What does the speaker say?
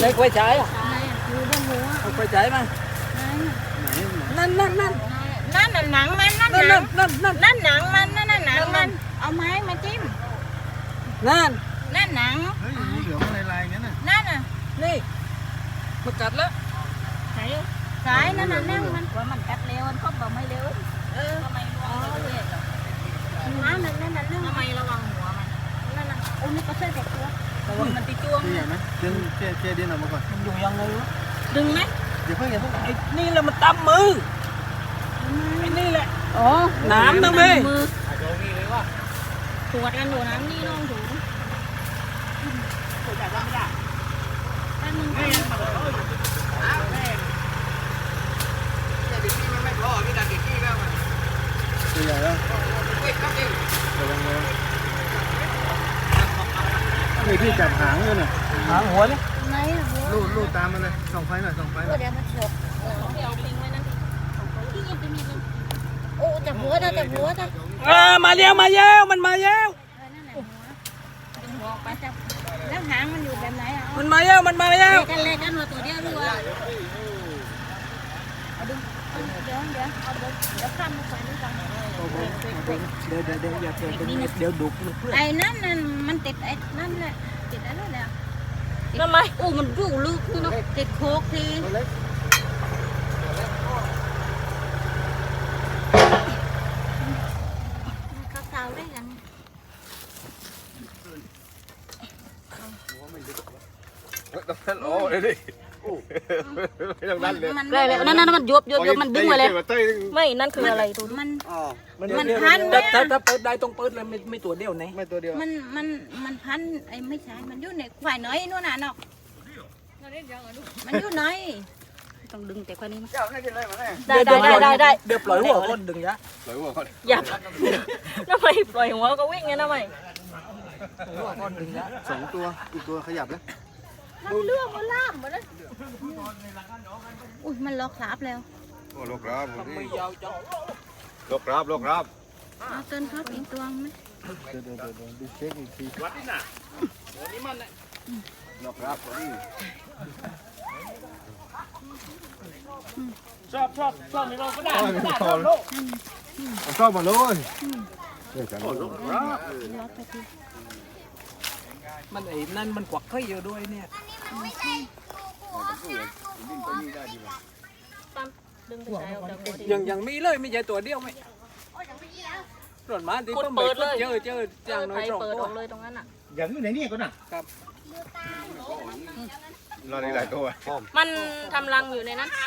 ในไฟฉายอะไหนอะอยู่บนหัวเอาไฟฉายมาไหนอะนั่นนั่นนั่นนั่นน่ะหนังมันนั่นหนั่นันงนั่นนั่นนั่นหนังมันนั่น น่ะหนังมันเอาไม้มาจิ้มนั่นนั่นหนังเฮ้ยงูเหลือมอะไรลายๆงั้นน่ะนั่นน่ะนี่มันกัดแล้วไหนสายนั่นน่ะนั่งมันว่ามันกัดเร็วมันคบบอกไม่เร็วเออทำไมอ๋อเลยนั่นน่ะนั่นน่ะนั่งทำไมระวังหัวมันนั่นน่ะโอ้นี่ก็ใช่แต่ตัวระวังมันติดจ้วงตัวใหญ่ไหมเดินแค่แค่เดินออกมาก่อนมันอยู่ยังไงวะดึงไหมเดี๋ยวเพิ่งอย่าเพิ่งไอ้นี่แหละมันตำมือไอ้นี่แหละอ๋อน้ำนะเมย์มือตรวจกันดูน้ำนี่น้องถูแป๊บนึงตัวใหญ่แล้วระวังระวัง นี่พี่จับหางเลยน่ะหางหัวนี่ไหนอะหัวลูดลูดตามมันเลยส่องไฟหน่อยส่องไฟหน่อยเดี๋ยวมันฉกเดี๋ยวปิงไว้นะที่ยังเป็นมีเลยโอ้จับหัวนะจับหัวนะเออมาแล้วมาแล้วมันมาแล้วเออนั่นแหละหัวดึงหัวออกไปจับแล้วหางมันอยู่แบบไหนอะมันมาแล้วมันมาแล้วเลกันเลกันหัวตัวเดียวหรือว่าเอาดึงเอาเดี๋ยวเดี๋ยวเอาเดี๋ยวเดี๋ยวข้ามมาไฟนี่ก่อนเดี๋ยวเดี๋ยวเดี๋ยวอย่าเดี๋ยวเดี๋ยวเดี๋ยวดุมันเพื่อนไอ้นั่นนั่นมันติดไอ้นั่นแหละติดไอ้นั่นแหละ ทำไมโอ้มันดูลึกนี่เนาะติดโคกทีเขาสาวได้ยังโอ้ยดิ ไม่ต้องนั่นเลยมันได้แล้วนั่นนั่นมันยบยบยบมันดึงไว้เลยเต้ยไม่นั่นคืออะไรตัวมันอ๋อมันพันถ้าถ้าถ้าเปิดได้ต้องเปิดเลยไม่ไม่ตัวเดียวไหนไม่ตัวเดียวมันมันมันพันไอ้ไม่ใช่มันอยู่ในควายน้อยนู่นน่ะเนาะมันอยู่น้อยต้องดึงแต่คนนี้มาเจ้าให้กินอะไรมาแน่ได้ได้ได้ได้ได้เดี๋ยวปล่อยหัวก้นดึงยะหลอยหัวก่อนอย่าทำไมปล่อยหัวก็วิ่งไงทำไมหัวก้นดึงยะสองตัวอีกตัวขยับแล้ว มันเรื่องมันล่ามหมดเลยอุ้ยมันล็อกขาบแล้วโอ้โลกรับไม่ยาวจังโลกรับโลกรับเอาเต้นครับอีกตัวไหมเดี๋ยวเดี๋ยวเดี๋ยวดูเช็คอีกทีวัดนี่น่ะนี่มันโลกรับนี่ชอบชอบชอบไม่ลงก็ได้ชอบไม่พอเลยชอบมาเลยเดี๋ยวกันล็อกไปทีมันไอ้นั่นมันกวักไข่เยอะด้วยเนี่ย ดึงแต่ใจออกจากหัวดิยังยังมีเลยไม่ใช่ตัวเดียวไหมหล่นมาที่คุณเพิ่มเปิดเลยเจอเจออย่างน้ใคอรยสองเปิดตัอวอกเลยตรงนั้นอะอย่างนี้ไหนเนี่ยก็น่ะครับรอในหลายตัวมันทำรังอยู่ในนั้น